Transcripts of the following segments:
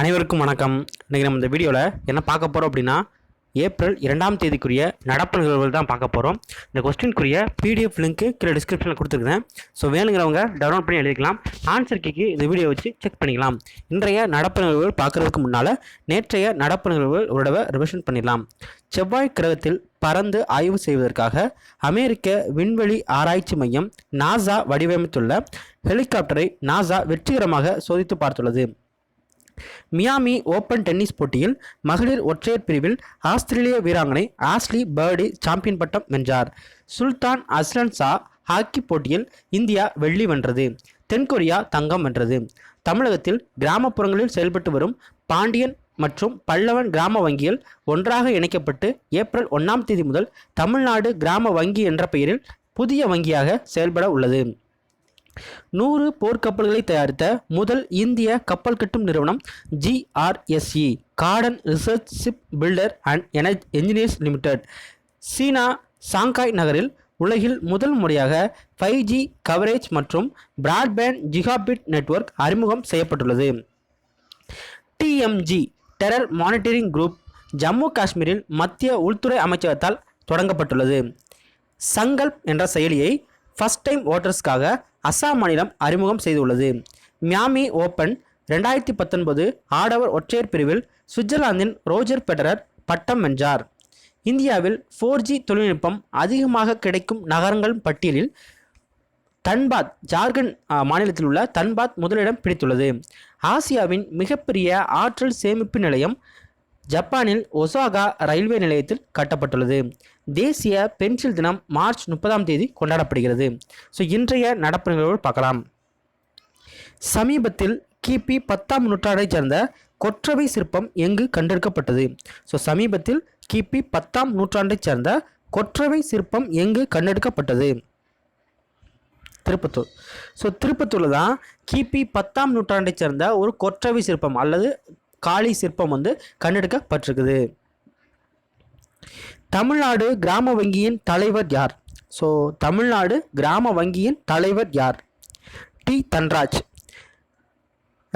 அனைவருக்கும் வணக்கம். இன்றைக்கி நம்ம இந்த வீடியோவில் என்ன பார்க்க போகிறோம் அப்படின்னா ஏப்ரல் இரண்டாம் தேதிக்குரிய நடப்பு நிகழ்வுகள் தான் பார்க்க போகிறோம் இந்த கொஸ்டினுக்குரிய பிடிஎஃப் லிங்க்கு கீழே டிஸ்கிரிப்ஷனில் கொடுத்துருக்கேன் ஸோ வேணுங்கிறவங்க டவுன்லோட் பண்ணி எழுதிக்கலாம். ஆன்சர் கேக்கு இந்த வீடியோ வச்சு செக் பண்ணிக்கலாம். இன்றைய நடப்பு நிகழ்வுகள் பார்க்குறதுக்கு முன்னால் நேற்றைய நடப்பு நிகழ்வுகள் ஒரு தடவை ரிவிஷன் பண்ணிடலாம். செவ்வாய் கிரகத்தில் பறந்து ஆய்வு செய்வதற்காக அமெரிக்க விண்வெளி ஆராய்ச்சி மையம் நாசா வடிவமைத்துள்ள ஹெலிகாப்டரை நாசா வெற்றிகரமாக சோதித்து பார்த்துள்ளது. மியாமி ஓபன் டென்னிஸ் போட்டியில் மகளிர் ஒற்றையர் பிரிவில் ஆஸ்திரேலிய வீராங்கனை ஆஸ்லி பர்டி சாம்பியன் பட்டம் வென்றார். சுல்தான் அஸ்லன் ஷா ஹாக்கி போட்டியில் இந்தியா வெள்ளி வென்றது. தென்கொரியா தங்கம் வென்றது. தமிழகத்தில் கிராமப்புறங்களில் செயல்பட்டு வரும் பாண்டியன் மற்றும் பல்லவன் கிராம வங்கியில் ஒன்றாக இணைக்கப்பட்டு ஏப்ரல் ஒன்றாம் தேதி முதல் தமிழ்நாடு கிராம வங்கி என்ற பெயரில் புதிய வங்கியாக செயல்பட உள்ளது. நூறு போர்க்கப்பல்களை தயாரித்த முதல் இந்திய கப்பல் கட்டும் நிறுவனம் GRSE garden research ship builder and என என்ஜினியர்ஸ் லிமிடெட். சீனா சாங்காய் நகரில் உலகில் முதல் முறையாக ஃபைவ் ஜி கவரேஜ் மற்றும் பிராட்பேண்ட் ஜிகாபிட் நெட்வொர்க் அறிமுகம் செய்யப்பட்டுள்ளது. TMG terror monitoring group Jammu காஷ்மீரில் மத்திய உள்துறை அமைச்சகத்தால் தொடங்கப்பட்டுள்ளது. சங்கல்ப் என்ற செயலியை ஃபஸ்ட் டைம் ஓட்டர்ஸ்க்காக அஸ்ஸாம் மாநிலம் அறிமுகம் செய்துள்ளது. மியாமி ஓப்பன் ரெண்டாயிரத்தி பத்தொன்பது ஆடவர் ஒற்றையர் பிரிவில் சுவிட்சர்லாந்தின் ரோஜர் பெடரர் பட்டம் வென்றார். இந்தியாவில் ஃபோர் ஜி தொழில்நுட்பம் அதிகமாக கிடைக்கும் நகரங்கள் பட்டியலில் தன்பாத் ஜார்க்கண்ட் மாநிலத்தில் உள்ள தன்பாத் முதலிடம் பிடித்துள்ளது. ஆசியாவின் மிகப்பெரிய ஆற்றல் சேமிப்பு நிலையம் ஜப்பானில் ஒசாகா ரயில்வே நிலையத்தில் கட்டப்பட்டுள்ளது. தேசிய பென்சில் தினம் மார்ச் முப்பதாம் தேதி கொண்டாடப்படுகிறது. ஸோ இன்றைய நடப்பு நிகழ்வுகள் பார்க்கலாம். சமீபத்தில் கிபி பத்தாம் நூற்றாண்டைச் சேர்ந்த கொற்றவை சிற்பம் எங்கு கண்டெடுக்கப்பட்டது? ஸோ சமீபத்தில் கிபி பத்தாம் நூற்றாண்டைச் சேர்ந்த கொற்றவை சிற்பம் எங்கு கண்டெடுக்கப்பட்டது? திருப்பத்தூர். ஸோ திருப்பத்தூரில் தான் கிபி பத்தாம் நூற்றாண்டைச் சேர்ந்த ஒரு கொற்றவை சிற்பம் அல்லது காளி சிற்பம் வந்து கண்டெடுக்கப்பட்டிருக்குது. தமிழ்நாடு கிராம வங்கியின் தலைவர் யார்? ஸோ தமிழ்நாடு கிராம வங்கியின் தலைவர் யார்? டி தன்ராஜ்.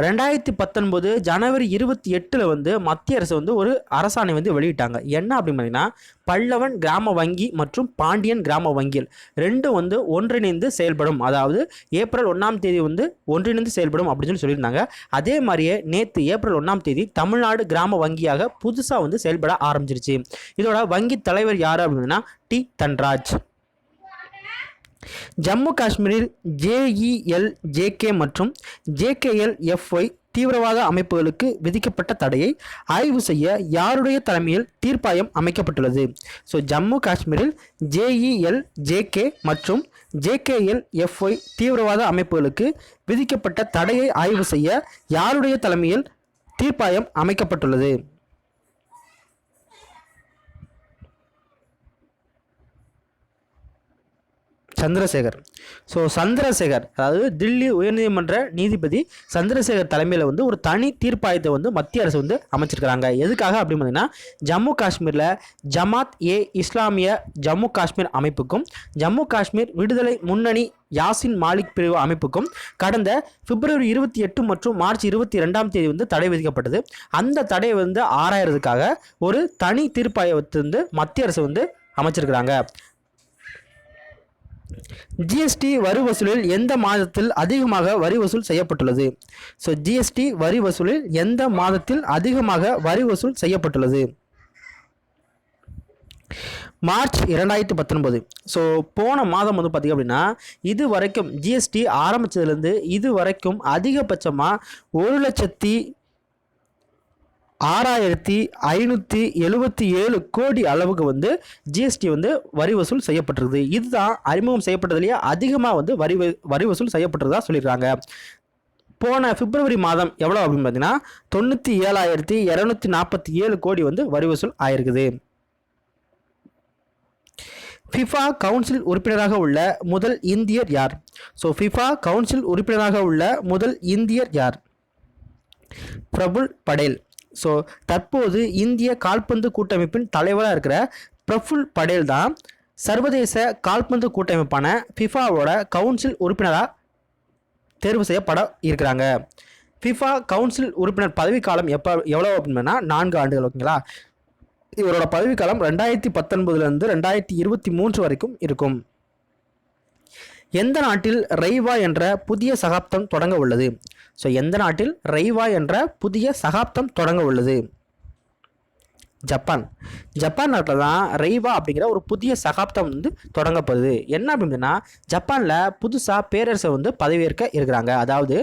ரெண்டாயிரத்தி பத்தொன்பது ஜனவரி இருபத்தி எட்டில் வந்து மத்திய அரசு வந்து ஒரு அரசாணை வந்து வெளியிட்டாங்க. என்ன அப்படின்னு பார்த்தீங்கன்னா பல்லவன் கிராம வங்கி மற்றும் பாண்டியன் கிராம வங்கிகள் ரெண்டும் வந்து ஒன்றிணைந்து செயல்படும். அதாவது ஏப்ரல் ஒன்றாம் தேதி வந்து ஒன்றிணைந்து செயல்படும் அப்படின்னு சொல்லி சொல்லியிருந்தாங்க. அதே மாதிரியே நேற்று ஏப்ரல் ஒன்றாம் தேதி தமிழ்நாடு கிராம வங்கியாக புதுசாக வந்து செயல்பட ஆரம்பிச்சிருச்சு. இதோட வங்கி தலைவர் யார் அப்படின்னா டி தன்ராஜ். ஜம்மு காஷ்மீரில் ஜேஇஎல் ஜேகே மற்றும் ஜேகேஎல் எஃப்ஒய் தீவிரவாத அமைப்புகளுக்கு விதிக்கப்பட்ட தடையை ஆய்வு செய்ய யாருடைய தலைமையில் தீர்ப்பாயம் அமைக்கப்பட்டுள்ளது? ஸோ ஜம்மு காஷ்மீரில் ஜேஇஎல் ஜேகே மற்றும் ஜேகேஎல் எஃப்ஒய் தீவிரவாத அமைப்புகளுக்கு விதிக்கப்பட்ட தடையை ஆய்வு செய்ய யாருடைய தலைமையில் தீர்ப்பாயம் அமைக்கப்பட்டுள்ளது? சந்திரசேகர். ஸோ சந்திரசேகர் அதாவது தில்லி உயர்நீதிமன்ற நீதிபதி சந்திரசேகர் தலைமையில் வந்து ஒரு தனி தீர்ப்பாயத்தை வந்து மத்திய அரசு வந்து அமைச்சிருக்கிறாங்க. எதுக்காக அப்படின்னு பார்த்தீங்கன்னா ஜம்மு காஷ்மீரில் ஜமாத் ஏ இஸ்லாமிய ஜம்மு காஷ்மீர் அமைப்புக்கும் ஜம்மு காஷ்மீர் விடுதலை முன்னணி யாசின் மாலிக் பிரிவு அமைப்புக்கும் கடந்த பிப்ரவரி இருபத்தி எட்டு மற்றும் மார்ச் இருபத்தி ரெண்டாம் தேதி வந்து தடை விதிக்கப்பட்டது. அந்த தடையை வந்து ஆராயறதுக்காக ஒரு தனி தீர்ப்பாயத்தை வந்து மத்திய அரசு வந்து அமைச்சிருக்கிறாங்க. ஜிஎஸ்டி வரி வசூலில் எந்த மாதத்தில் அதிகமாக வரி வசூல் செய்யப்பட்டுள்ளது? ஸோ ஜிஎஸ்டி வரி வசூலில் எந்த மாதத்தில் அதிகமாக வரி வசூல் செய்யப்பட்டுள்ளது? மார்ச் இரண்டாயிரத்தி பத்தொன்பது. ஸோ போன மாதம் வந்து பார்த்திங்க அப்படின்னா இது வரைக்கும் ஜிஎஸ்டி ஆரம்பித்ததுலேருந்து இது வரைக்கும் அதிகபட்சமாக ஒரு லட்சத்தி ஆறாயிரத்தி ஐநூற்றி எழுபத்தி ஏழு கோடி அளவுக்கு வந்து ஜிஎஸ்டி வந்து வரி வசூல் செய்யப்பட்டிருக்குது. இதுதான் அறிமுகம் செய்யப்பட்டதுலேயே அதிகமாக வந்து வரி வரி வசூல் செய்யப்பட்டிருந்ததா சொல்லியிருக்காங்க. போன பிப்ரவரி மாதம் எவ்வளோ அப்படின்னு பார்த்தீங்கன்னா தொண்ணூற்றி ஏழாயிரத்தி இரநூத்தி நாற்பத்தி ஏழு கோடி வந்து வரி வசூல் ஆயிருக்குது. ஃபிஃபா கவுன்சில் உறுப்பினராக உள்ள முதல் இந்தியர் யார்? ஸோ ஃபிஃபா கவுன்சில் உறுப்பினராக உள்ள முதல் இந்தியர் யார்? பிரபுல் படேல். ஸோ தற்போது இந்திய கால்பந்து கூட்டமைப்பின் தலைவராக இருக்கிற பிரஃபுல் படேல் தான் சர்வதேச கால்பந்து கூட்டமைப்பான ஃபிஃபாவோட கவுன்சில் உறுப்பினராக தேர்வு செய்யப்பட இருக்கிறாங்க. ஃபிஃபா கவுன்சில் உறுப்பினர் பதவிக்காலம் எப்போ எவ்வளோ அப்படின்னா நான்கு ஆண்டுகள் ஓகேங்களா இவரோட பதவிக்காலம் ரெண்டாயிரத்தி பத்தொன்பதுலேருந்து ரெண்டாயிரத்தி இருபத்தி மூன்று வரைக்கும் இருக்கும். எந்த நாட்டில் ரெய்வா என்ற புதிய சகாப்தம் தொடங்க உள்ளது? ஸோ எந்த நாட்டில் ரெய்வா என்ற புதிய சகாப்தம் தொடங்க உள்ளது? ஜப்பான். ஜப்பான் நாட்டில் தான் ரெய்வா அப்படிங்கிற ஒரு புதிய சகாப்தம் வந்து தொடங்கப்படுது என்ன அப்படின்னா ஜப்பானில் புதுசாக பேரரசை வந்து பதவியேற்க இருக்கிறாங்க. அதாவது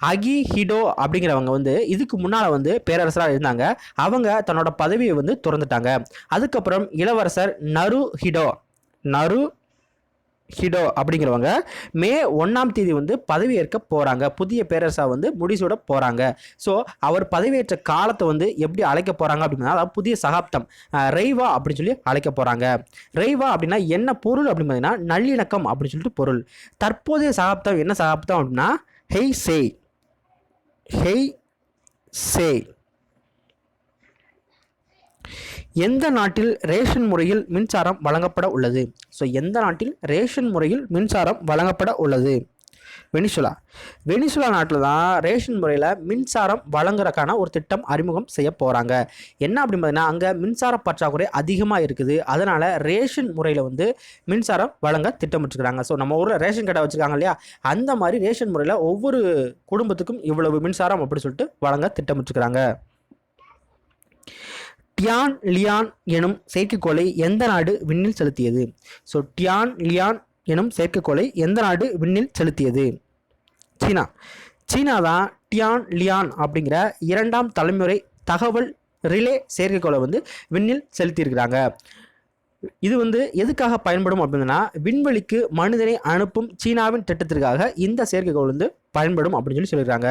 அகி ஹிடோ அப்படிங்கிறவங்க வந்து இதுக்கு முன்னால் வந்து பேரரசராக இருந்தாங்க. அவங்க தன்னோட பதவியை வந்து திறந்துட்டாங்க. அதுக்கப்புறம் இளவரசர் நரு ஹிடோ நரு ஹிடோ அப்படிங்கிறவங்க மே ஒன்றாம் தேதி வந்து பதவியேற்க போகிறாங்க புதிய பேரரசாக வந்து முடிசூட போகிறாங்க ஸோ அவர் பதவியேற்ற காலத்தை வந்து எப்படி அழைக்க போகிறாங்க அப்படின்னா அதாவது புதிய சகாப்தம் ரெய்வா அப்படின்னு சொல்லி அழைக்க போகிறாங்க ரெய்வா அப்படின்னா என்ன பொருள் அப்படின்னு பார்த்தீங்கன்னா நல்லிணக்கம் அப்படின்னு சொல்லிட்டு பொருள். தற்போதைய சகாப்தம் என்ன சகாப்தம் அப்படின்னா ஹெய் சே ஹெய் சே எந்த நாட்டில் ரேஷன் முறையில் மின்சாரம் வழங்கப்பட உள்ளது? ஸோ எந்த நாட்டில் ரேஷன் முறையில் மின்சாரம் வழங்கப்பட உள்ளது? வெனிசுலா. வெனிசுலா நாட்டில் தான் ரேஷன் முறையில் மின்சாரம் வழங்குறதுக்கான ஒரு திட்டம் அறிமுகம் செய்ய போகிறாங்க என்ன அப்படின்னு பார்த்தீங்கன்னா அங்கே மின்சார பற்றாக்குறை அதிகமாக இருக்குது. அதனால் ரேஷன் முறையில் வந்து மின்சாரம் வழங்க திட்டமிட்டுருக்காங்க ஸோ நம்ம ஊரில் ரேஷன் கடை வச்சுருக்காங்க இல்லையா? அந்த மாதிரி ரேஷன் முறையில் ஒவ்வொரு குடும்பத்துக்கும் இவ்வளவு மின்சாரம் அப்படின்னு சொல்லிட்டு வழங்க திட்டமிட்டுருக்காங்க டியான் லியான் எனும் செயற்கைக்கோளை எந்த நாடு விண்ணில் செலுத்தியது? ஸோ டியான் லியான் எனும் செயற்கைக்கோளை எந்த நாடு விண்ணில் செலுத்தியது? சீனா. சீனா தான் டியான் லியான் அப்படிங்கிற இரண்டாம் தலைமுறை தகவல் ரிலே செயற்கைக்கோளை வந்து விண்ணில் செலுத்தியிருக்கிறாங்க. இது வந்து எதுக்காக பயன்படும் அப்படின்னா விண்வெளிக்கு மனிதனை அனுப்பும் சீனாவின் திட்டத்திற்காக இந்த செயற்கைக்கோள் வந்து பயன்படும் அப்படின்னு சொல்லி சொல்லியிருக்காங்க.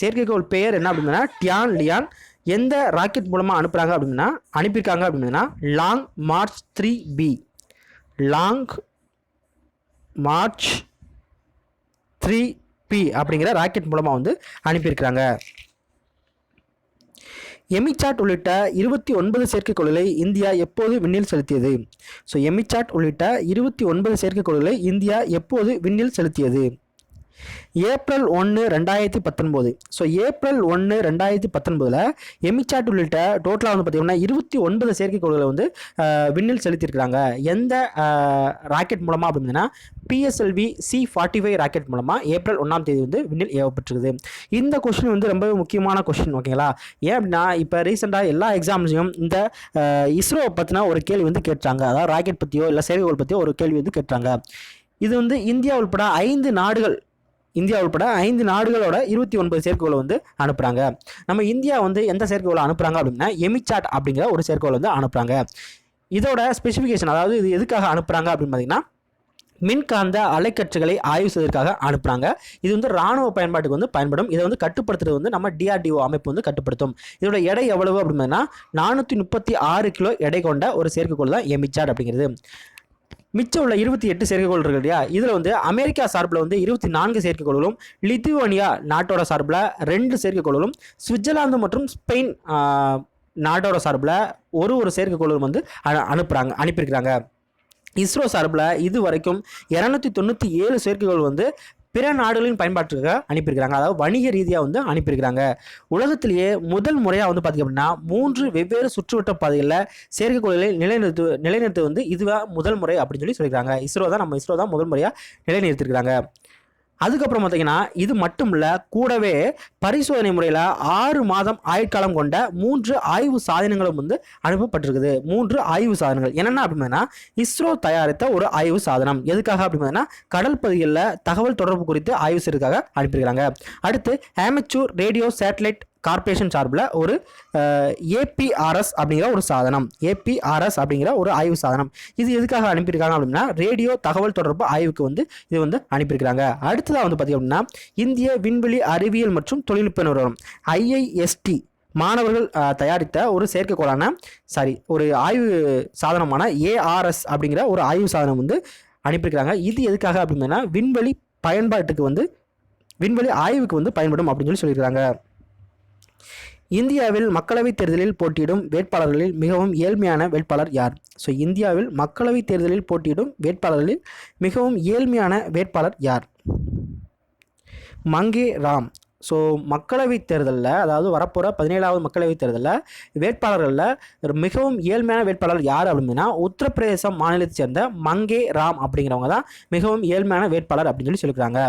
செயற்கைக்கோள் பெயர் என்ன அப்படின்னா டியான் லியான் எந்த ராக்கெட் மூலமாக அனுப்புகிறாங்க அப்படின்னா அனுப்பியிருக்காங்க அப்படின்னா long march three B. Long march three B அப்படிங்கிற ராக்கெட் மூலமாக வந்து அனுப்பியிருக்கிறாங்க. எமிசாட் உள்ளிட்ட இருபத்தி ஒன்பது செயற்கைக்கோள்களை இந்தியா எப்போது விண்ணில் செலுத்தியது? ஸோ எமிசாட் உள்ளிட்ட இருபத்தி ஒன்பது செயற்கைக்கோள்களை இந்தியா எப்போது விண்ணில் செலுத்தியது? ஏப்ரல் ஒன்று ரெண்டாயிரத்தி பத்தொன்பது. ஸோ ஏப்ரல் ஒன்று ரெண்டாயிரத்தி பத்தொன்பதில் எமிச்சாட் உள்ளிட்ட டோட்டலாக வந்து பார்த்திங்கன்னா இருபத்தி ஒன்பது செயற்கைக்கோள்களை வந்து விண்ணில் செலுத்தியிருக்கிறாங்க. எந்த ராக்கெட் மூலமாக அப்படின்னா PSLV C forty five rocket மூலமாக ஏப்ரல் ஒன்றாம் தேதி வந்து விண்ணில் ஏவப்பட்டிருக்குது இந்த கொஷின் வந்து ரொம்பவே முக்கியமான கொஷின் ஓகேங்களா ஏன் அப்படின்னா இப்போ ரீசெண்டாக எல்லா எக்ஸாம்ஸ்லையும் இந்த இஸ்ரோவை பற்றின ஒரு கேள்வி வந்து கேட்டாங்க. அதாவது ராக்கெட் பற்றியோ இல்லை செயற்கைக்கோள் பற்றியோ ஒரு கேள்வி வந்து கேட்டாங்க. இது வந்து இந்தியா உள்பட ஐந்து நாடுகள் இந்தியா உள்பட ஐந்து நாடுகளோட இருபத்தி ஒன்பது செயற்கைகளை வந்து அனுப்புகிறாங்க நம்ம இந்தியா வந்து எந்த செயற்கைகளை அனுப்புகிறாங்க அப்படின்னா எமிசாட் அப்படிங்கிற ஒரு செயற்கைகளை வந்து அனுப்புகிறாங்க இதோட ஸ்பெசிஃபிகேஷன் அதாவது இது எதுக்காக அனுப்புகிறாங்க அப்படின்னு பார்த்தீங்கன்னா மின்காந்த அலைக்கற்றுகளை ஆய்வு செய்வதற்காக அனுப்புகிறாங்க இது வந்து ராணுவ பயன்பாட்டுக்கு வந்து பயன்படும். இதை வந்து கட்டுப்படுத்துறது வந்து நம்ம டிஆர்டிஓ அமைப்பு வந்து கட்டுப்படுத்தும். இதோட எடை எவ்வளவு அப்படின்னா நானூற்றி முப்பத்தி ஆறு கிலோ எடை கொண்ட ஒரு செயற்கைக்கோள் தான் எமிச்சாட் அப்படிங்கிறது. மிச்சம் உள்ள இருபத்தி எட்டு செயற்கைக்கோள் இருக்கு இல்லையா இதில் வந்து அமெரிக்கா சார்பில் வந்து இருபத்தி நான்கு செயற்கைக்கோள்களும் லித்துவானியா நாட்டோட சார்பில் ரெண்டு செயற்கைக்கோள்களும் சுவிட்சர்லாந்து மற்றும் ஸ்பெயின் நாட்டோட சார்பில் ஒரு ஒரு செயற்கைக்கோளும் வந்து அனு- அனுப்புகிறாங்க அனுப்பியிருக்கிறாங்க. இஸ்ரோ சார்பில் இது வரைக்கும் இரநூத்தி தொண்ணூற்றி ஏழு செயற்கைகள் வந்து பிற நாடுகளின் பயன்பாட்டுக்காக அனுப்பியிருக்கிறாங்க. அதாவது வணிக ரீதியாக வந்து அனுப்பியிருக்கிறாங்க. உலகத்திலேயே முதல் முறையாக வந்து பார்த்திங்க அப்படின்னா மூன்று வெவ்வேறு சுற்றுவட்ட பாதைகளில் செயற்கைக்கோள்களை நிலைநிறுத்து நிலைநிறுத்து வந்து இதுவாக முதல் முறை அப்படின்னு சொல்லி சொல்லியிருக்காங்க. இஸ்ரோ தான் நம்ம இஸ்ரோ தான் முதல் முறையாக நிலைநிறுத்திருக்கிறாங்க அதுக்கப்புறம் பார்த்தீங்கன்னா இது மட்டும் இல்லை கூடவே பரிசோதனை முறையில் ஆறு மாதம் ஆயுட்காலம் கொண்ட மூன்று ஆய்வு சாதனங்களும் வந்து அனுப்பப்பட்டிருக்குது. மூன்று ஆய்வு சாதனங்கள். என்னென்ன அப்படின்னா இஸ்ரோ தயாரித்த ஒரு ஆய்வு சாதனம். எதுக்காக அப்படின்னா கடல் பகுதிகளில் தகவல் தொடர்பு குறித்து ஆய்வு செய்யறதுக்காக அனுப்பியிருக்கிறாங்க. அடுத்து ஆமச்சூர் ரேடியோ சேட்டலைட் கார்ப்பரேஷன் சார்பில் ஒரு ஏபிஆர்எஸ் அப்படிங்கிற ஒரு சாதனம். ஏபிஆர்எஸ் அப்படிங்கிற ஒரு ஆய்வு சாதனம். இது எதுக்காக அனுப்பியிருக்காங்க அப்படின்னா ரேடியோ தகவல் தொடர்பு ஆய்வுக்கு வந்து இது வந்து அனுப்பியிருக்கிறாங்க. அடுத்ததாக வந்து பார்த்திங்க அப்படின்னா இந்திய விண்வெளி அறிவியல் மற்றும் தொழில்நுட்ப நிறுவனம் ஐஐஎஸ்டி மாணவர்கள் தயாரித்த ஒரு செயற்கைக்கோளான சாரி ஒரு ஆய்வு சாதனமான ஏஆர்எஸ் அப்படிங்கிற ஒரு ஆய்வு சாதனம் வந்து அனுப்பியிருக்கிறாங்க. இது எதுக்காக அப்படின்னா விண்வெளி பயன்பாட்டுக்கு வந்து விண்வெளி ஆய்வுக்கு வந்து பயன்படும் அப்படின்னு சொல்லி சொல்லியிருக்கிறாங்க. இந்தியாவில் மக்களவைத் தேர்தலில் போட்டியிடும் வேட்பாளர்களில் மிகவும் ஏழ்மையான வேட்பாளர் யார்? ஸோ இந்தியாவில் மக்களவைத் தேர்தலில் போட்டியிடும் வேட்பாளர்களில் மிகவும் ஏழ்மையான வேட்பாளர் யார்? மங்கே ராம். ஸோ மக்களவைத் தேர்தலில் அதாவது வரப்போகிற பதினேழாவது மக்களவைத் தேர்தலில் வேட்பாளர்களில் மிகவும் ஏழ்மையான வேட்பாளர் யார் அப்படின்னா உத்தரப்பிரதேசம் மாநிலத்தை சேர்ந்த மங்கே ராம் அப்படிங்கிறவங்க தான் மிகவும் ஏழ்மையான வேட்பாளர் அப்படின்னு சொல்லி சொல்லியிருக்காங்க.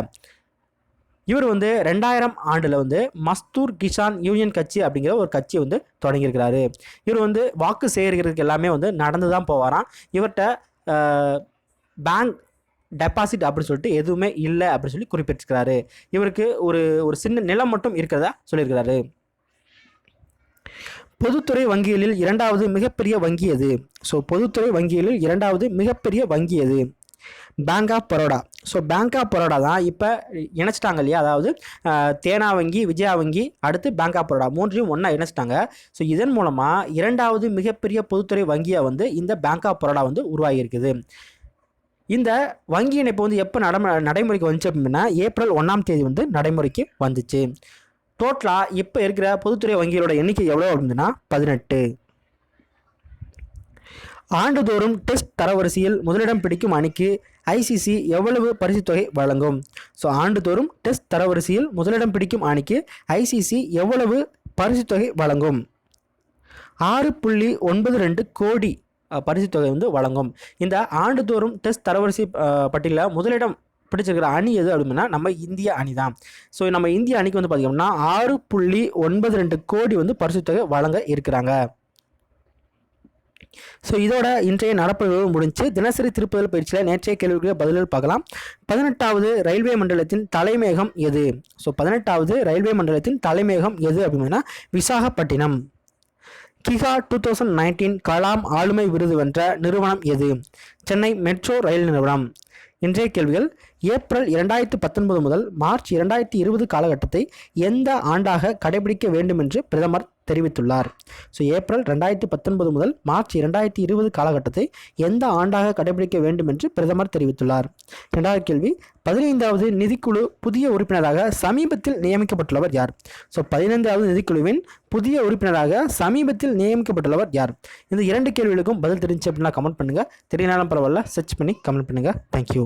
இவர் வந்து ரெண்டாயிரம் ஆண்டில் வந்து மஸ்தூர் கிஷான் யூனியன் கட்சி அப்படிங்கிற ஒரு கட்சியை வந்து தொடங்கியிருக்கிறாரு. இவர் வந்து வாக்கு சேகரிக்கிறதுக்கு எல்லாமே வந்து நடந்து தான் போவாராம். இவர்கிட்ட பேங்க் டெபாசிட் அப்படின்னு சொல்லிட்டு எதுவுமே இல்லை அப்படின்னு சொல்லி குறிப்பிட்டிருக்கிறாரு. இவருக்கு ஒரு ஒரு சின்ன நிலம் மட்டும் இருக்கிறதா சொல்லியிருக்கிறாரு. பொதுத்துறை வங்கிகளில் இரண்டாவது மிகப்பெரிய வங்கி எது? ஸோ பொதுத்துறை வங்கிகளில் இரண்டாவது மிகப்பெரிய வங்கி எது? Bank of Baroda so bank of Baroda தான் இப்போ இணைச்சிட்டாங்க இல்லையா? அதாவது தேனா வங்கி விஜயா வங்கி அடுத்து பேங்க் ஆஃப் பரோடா மூன்றையும் ஒன்றா இணைச்சிட்டாங்க. ஸோ இதன் மூலமாக இரண்டாவது மிகப்பெரிய பொதுத்துறை வங்கியாக வந்து இந்த பேங்க் ஆஃப் பரோடா வந்து உருவாகியிருக்குது. இந்த வங்கி இணைப்பு வந்து எப்போ நடம நடைமுறைக்கு வந்துச்சு அப்படின்னா ஏப்ரல் ஒன்றாம் தேதி வந்து நடைமுறைக்கு வந்துச்சு. டோட்டலாக இப்போ இருக்கிற பொதுத்துறை வங்கிகளோட எண்ணிக்கை எவ்வளோ அப்படின்னா பதினெட்டு. ஆண்டுதோறும் டெஸ்ட் தரவரிசையில் முதலிடம் பிடிக்கும் அணிக்கு ஐசிசி எவ்வளவு பரிசுத்தொகை வழங்கும்? ஸோ ஆண்டுதோறும் டெஸ்ட் தரவரிசையில் முதலிடம் பிடிக்கும் அணிக்கு ஐசிசி எவ்வளவு பரிசுத்தொகை வழங்கும்? ஆறு புள்ளி ஒன்பது ரெண்டு கோடி பரிசு தொகை வந்து வழங்கும். இந்த ஆண்டுதோறும் டெஸ்ட் தரவரிசை பட்டியலில் முதலிடம் பிடிச்சிருக்கிற அணி எது அப்படின்னா நம்ம இந்திய அணி தான். ஸோ நம்ம இந்திய அணிக்கு வந்து பார்த்திங்கன்னா ஆறு புள்ளி ஒன்பது ரெண்டு கோடி வந்து பரிசு தொகை வழங்க இருக்கிறாங்க. ஸோ இதோட இன்றைய நடப்பு முடிஞ்சு தினசரி திருப்புதல் பயிற்சியில் நேற்றைய கேள்விக்கு பதில்கள் பார்க்கலாம். பதினெட்டாவது ரயில்வே மண்டலத்தின் தலைமையகம் எது? ஸோ பதினெட்டாவது ரயில்வே மண்டலத்தின் தலைமையகம் எது அப்படின்னா விசாகப்பட்டினம். கிகா டூ தௌசண்ட் நைன்டீன் கலாம் ஆளுமை விருது வென்ற நிறுவனம் எது? சென்னை மெட்ரோ ரயில் நிறுவனம். இன்றைய கேள்விகள் ஏப்ரல் இரண்டாயிரத்தி பத்தொன்பது முதல் மார்ச் இரண்டாயிரத்தி இருபது காலகட்டத்தை எந்த ஆண்டாக கடைபிடிக்க வேண்டும் என்று பிரதமர் தெரிவித்துள்ளார். ஸோ ஏப்ரல் ரெண்டாயிரத்தி பத்தொன்பது முதல் மார்ச் இரண்டாயிரத்தி இருபது காலகட்டத்தை எந்த ஆண்டாக கடைபிடிக்க வேண்டும் என்று பிரதமர் தெரிவித்துள்ளார். இரண்டாவது கேள்வி பதினைந்தாவது நிதிக்குழு புதிய உறுப்பினராக சமீபத்தில் நியமிக்கப்பட்டுள்ளவர் யார்? ஸோ பதினைந்தாவது நிதிக்குழுவின் புதிய உறுப்பினராக சமீபத்தில் நியமிக்கப்பட்டுள்ளவர் யார்? இந்த இரண்டு கேள்விகளுக்கும் பதில் தெரிஞ்சு அப்படின்னா கமெண்ட் பண்ணுங்கள் தெரியனாலும் பரவாயில்ல. சர்ச் பண்ணி கமெண்ட் பண்ணுங்கள் தேங்க்யூ